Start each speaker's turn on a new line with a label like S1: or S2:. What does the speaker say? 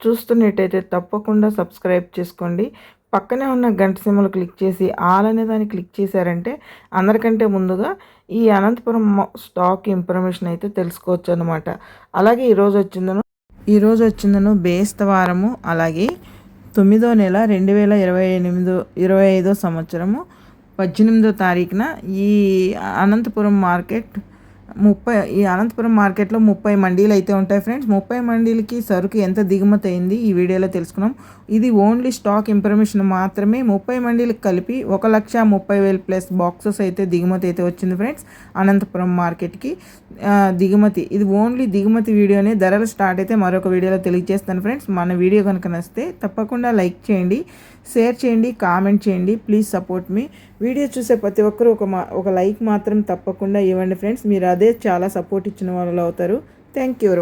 S1: చూస్తున్నట్టయితే తప్పకుండా సబ్స్క్రైబ్ చేసుకోండి. పక్కనే ఉన్న గంట సిమ్మలు క్లిక్ చేసి ఆల్ అనే దాన్ని క్లిక్ చేశారంటే అందరికంటే ముందుగా ఈ అనంతపురం స్టాక్ ఇన్ఫర్మేషన్ అయితే తెలుసుకోవచ్చు అనమాట అలాగే ఈరోజు వచ్చిందను ఈరోజు వచ్చిందను బేస్తవారము అలాగే తొమ్మిదో నెల రెండు వేల ఇరవై ఎనిమిదో ఇరవై ఐదో సంవత్సరము పద్దెనిమిదో తారీఖున ఈ అనంతపురం మార్కెట్ ముప్పై ఈ అనంతపురం మార్కెట్లో ముప్పై మండీలు అయితే ఉంటాయి ఫ్రెండ్స్. ముప్పై మండీలకి సరుకు ఎంత దిగుమతి అయింది ఈ వీడియోలో తెలుసుకున్నాం. ఇది ఓన్లీ స్టాక్ ఇన్ఫర్మేషన్ మాత్రమే. ముప్పై మండీలకు కలిపి ఒక లక్ష ముప్పై వేలు ప్లస్ బాక్సెస్ అయితే దిగుమతి అయితే వచ్చింది ఫ్రెండ్స్ అనంతపురం మార్కెట్కి. దిగుమతి ఇది ఓన్లీ దిగుమతి వీడియోనే. ధరలు స్టార్ట్ అయితే మరొక వీడియోలో తెలియజేస్తాను ఫ్రెండ్స్. మన వీడియో కనుక నచ్చితే తప్పకుండా లైక్ చేయండి. షేర్ చేయండి కామెంట్ చేయండి ప్లీజ్ సపోర్ట్ మీ. వీడియో చూసే ప్రతి ఒక్కరూ ఒక మా ఒక లైక్ మాత్రం తప్పకుండా ఇవ్వండి ఫ్రెండ్స్. మీరు అదే చాలా సపోర్ట్ ఇచ్చిన వాళ్ళు అవుతారు. Thank you